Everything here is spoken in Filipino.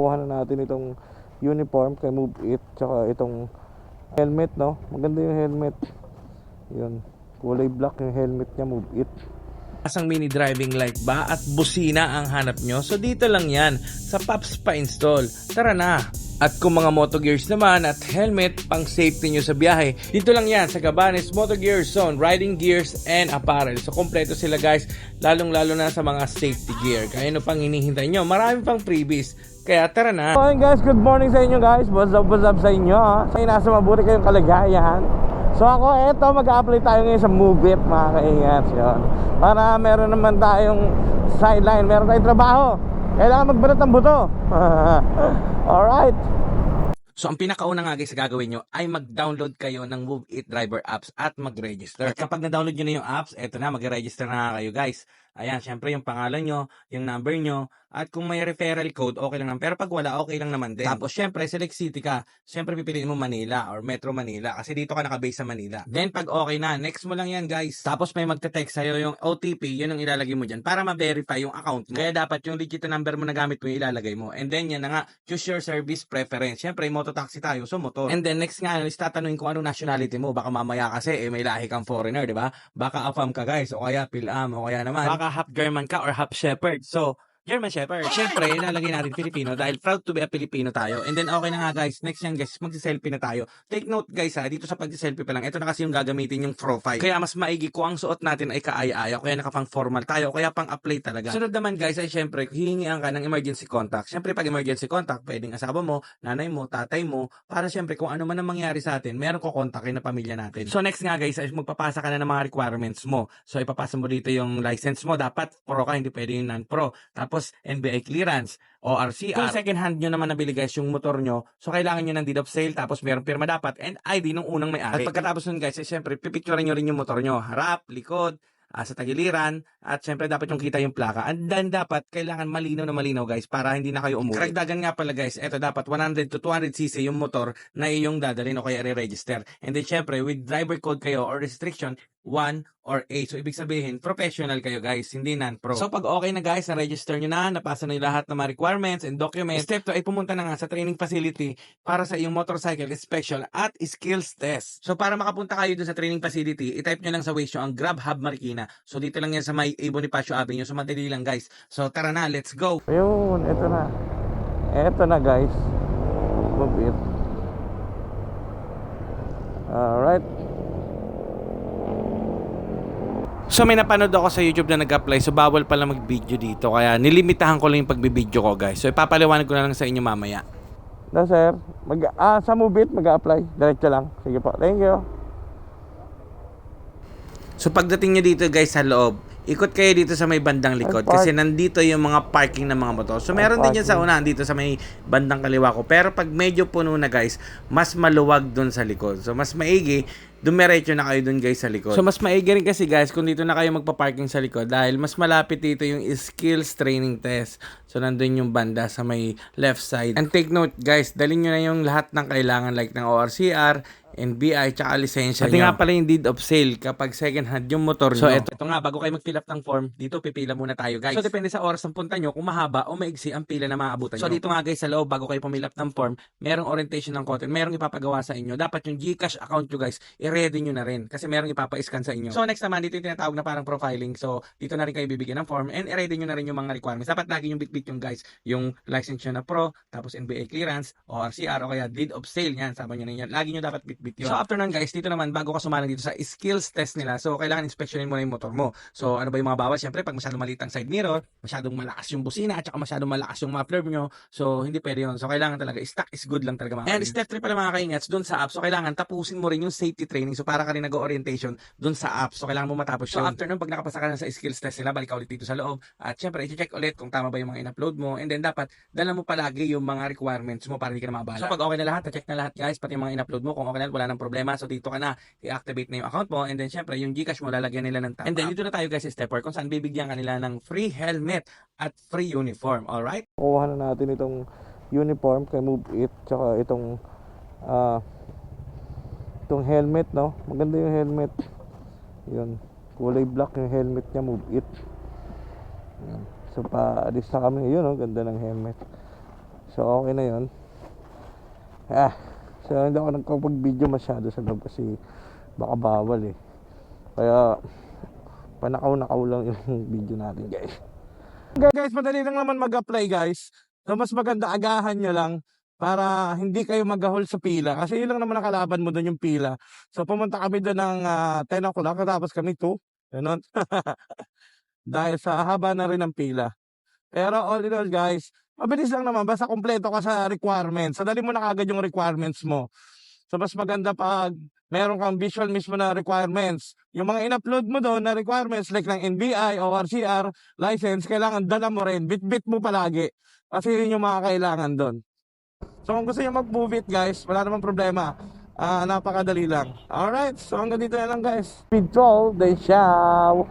Kuha na natin itong uniform kay Move It tsaka itong helmet no. Maganda yung helmet. Yun. Kulay black yung helmet niya Move It. Asang mini driving light ba at busina ang hanap nyo? So dito lang yan sa Pops pa install. Tara na! At kung mga moto gears naman at helmet pang safety nyo sa biyahe, dito lang yan sa Gabanes Moto Gears Zone, riding gears and apparel. So kompleto sila guys, lalong lalo na sa mga safety gear. Kaya ano pang hinihintay nyo? Marami pang freebies. Kaya tara na! Okay guys, good morning sa inyo guys. What's up, what's up sa inyo ha? Ay, nasa mabuti kayong kalagayan. So ako, eto, mag-apply tayo ngayon sa Move It, mga kaingas. Yun. Para meron naman tayong sideline, meron tayong trabaho. Kailangan magbanat ng buto. Alright. So ang pinakauna nga guys gagawin nyo ay mag-download kayo ng Move It Driver apps at mag-register. Kapag na-download nyo na yung apps, eto na, mag-register na kayo guys. Ayan, syempre yung pangalan nyo, yung number nyo, at kung may referral code, okay lang naman. Pero pag wala, okay lang naman din. Tapos syempre, select city ka. Syempre pipiliin mo Manila or Metro Manila kasi dito ka nakabase sa Manila. Then pag okay na, next mo lang yan guys. Tapos may magte-text sa'yo yung OTP, yun ang ilalagay mo dyan para ma-verify yung account mo. Kaya dapat yung legit number mo na gamit mo yung ilalagay mo. And then yan na nga, choose your service preference. Syempre, mototaxi tayo, so motor. And then next nga, is tatanungin kung anong nationality mo. Baka mamaya kasi eh, may lahi kang foreigner, di ba? Baka AFAM ka guys, o kaya PILAM, o kaya naman, baka half German ka or half Shepherd. So, German Shepherd. Siyempre, ilalagay natin Filipino dahil proud to be a Filipino tayo. And then, okay na nga guys. Next yan guys, magsiselfie na tayo. Take note guys ha, dito sa pagsiselfie pa lang, ito na kasi yung gagamitin yung profile. Kaya mas maigi kung ang suot natin ay kaaya-aya, kaya nakapang formal tayo, kaya pang apply talaga. Sunod naman guys ay syempre, hihingian ka ng emergency contact. Syempre, pag emergency contact, pwedeng asawa mo, nanay mo, tatay mo, para syempre kung ano man ang mangyari sa atin, meron ko kontakin na pamilya natin. So next nga guys, ay magpapasa ka na ng mga requirements mo. So ipapasa mo dito yung license mo, dapat pro ka, hindi pwede yung non-pro. Tapos NBI clearance, ORCR. Kung second hand nyo naman nabili guys yung motor nyo, so kailangan nyo ng deed of sale, tapos meron pirma dapat, and ID nung unang may-ari. At pagkatapos nun guys, eh, syempre, pipicturean nyo rin yung motor nyo. Harap, likod, ah, sa tagiliran, at syempre dapat yung kita yung plaka. And then dapat kailangan malinaw na malinaw guys para hindi na kayo umuwi. Karagdagan nga pala guys, eto dapat 100 to 200 cc yung motor na iyong dadalhin o kaya re-register. And then syempre with driver code kayo or restriction, 1 or 8. So, ibig sabihin, professional kayo guys, hindi non-pro. So, pag okay na guys, na-register nyo na, napasa na yung lahat ng mga requirements and documents, step 2 ay pumunta na nga sa training facility para sa iyong motorcycle inspection at skills test. So, para makapunta kayo dun sa training facility, itype nyo lang sa Waze ang Grab Hub Marikina. So, dito lang yan sa may A. Bonifacio Avenue. So, madali lang guys. So, tara na, let's go! Ayun, eto na. Eto na guys. Move It. Alright. So may napanood ako sa YouTube na nag-apply so bawal pala mag-video dito kaya nilimitahan ko lang yung pagbibideo ko guys. So ipapaliwanag ko na lang sa inyo mamaya. Na sir, mag ah, sa Move It mag-apply. Diretso lang. Sige po. Thank you. So pagdating nyo dito guys sa loob, ikot kayo dito sa may bandang likod kasi nandito yung mga parking ng mga motor. So meron din yan sa unahan dito sa may bandang kaliwa ko. Pero pag medyo puno na guys, mas maluwag dun sa likod. So mas maigi, dumiretso na kayo dun guys sa likod. So mas maigi rin kasi guys kung dito na kayo magpa-parking sa likod dahil mas malapit dito yung skills training test. So nandun yung banda sa may left side. And take note guys, dalhin nyo na yung lahat ng kailangan like ng ORCR, NBI, tsaka lisensya Pati nyo. nga pala yung deed of sale kapag second hand yung motor so, ito, ito nga, bago kayo mag-fill up ng form, dito pipila muna tayo guys. So depende sa oras ng punta nyo kung mahaba o maigsi ang pila na maabutan so, nyo. So dito nga guys sa loob, bago kayo pumil up ng form, merong orientation ng content, merong ipapagawa sa inyo. Dapat yung Gcash account nyo guys, i-ready nyo na rin kasi merong ipapa-scan sa inyo. So next naman, dito yung tinatawag na parang profiling. So dito na rin kayo bibigyan ng form and i-ready nyo na rin yung mga requirements. Dapat lagi yung bit-bit yung guys, yung license nyo na pro, tapos NBA clearance, ORCR o kaya deed of sale yan, sama nyo na yan. Lagi nyo dapat bit-bit yun. So after nun guys, dito naman bago ka sumalang dito sa skills test nila, so kailangan inspectionin mo na yung motor mo. So ano ba yung mga bawal? Siyempre pag masyadong maliit ang side mirror, masyadong malakas yung busina at saka masyadong malakas yung muffler nyo, so hindi pwede yun. So kailangan talaga, stock is good lang talaga mga And step 3 pala mga kaingats, dun sa app, so kailangan tapusin mo rin yung safety training. So para ka rin nag-orientation dun sa app. So kailangan mo matapos yun. So after nun, pag nakapasa ka na sa skills test nila, balik ka ulit dito sa loob. At syempre, i-check ulit kung tama ba yung mga in-upload mo. And then dapat, dala mo palagi yung mga requirements mo para hindi ka na mabala. So pag okay na lahat, na-check na lahat guys, pati yung mga in-upload mo, kung okay na, wala nang problema. So dito ka na, i-activate na yung account mo. And then syempre, yung Gcash mo, lalagyan nila ng top And then dito na tayo guys sa step 4 kung saan bibigyan ka nila ng free helmet at free uniform. Alright? Kuha na natin itong uniform kay Move It tsaka itong ah itong helmet no. Maganda yung helmet. Yun. Kulay black yung helmet niya Move It. So pa alis na kami ngayon no. Ganda ng helmet. So okay na yun. Ah, so hindi ako nagkapag-video masyado sa loob kasi baka bawal eh. Kaya panakaw-nakaw lang yung video natin guys. Guys, madali lang naman mag-apply guys. So mas maganda agahan nyo lang para hindi kayo magahol sa pila. Kasi yun lang naman nakalaban mo doon yung pila. So pumunta kami doon ng ah, 10 o'clock tapos kami 2. Ganun. Dahil sa haba na rin ng pila. Pero all in all guys, mabilis lang naman. Basta kompleto ka sa requirements. Sadali mo na kagad yung requirements mo. So mas maganda pag meron kang visual mismo na requirements. Yung mga in-upload mo doon na requirements like ng NBI o RCR license, kailangan dala mo rin. Bit-bit mo palagi. Kasi yun yung mga kailangan doon. So kung gusto nyo mag-move it guys, wala namang problema. Ah, napakadali lang. Alright, so hanggang dito na lang guys. Speed troll, they shall.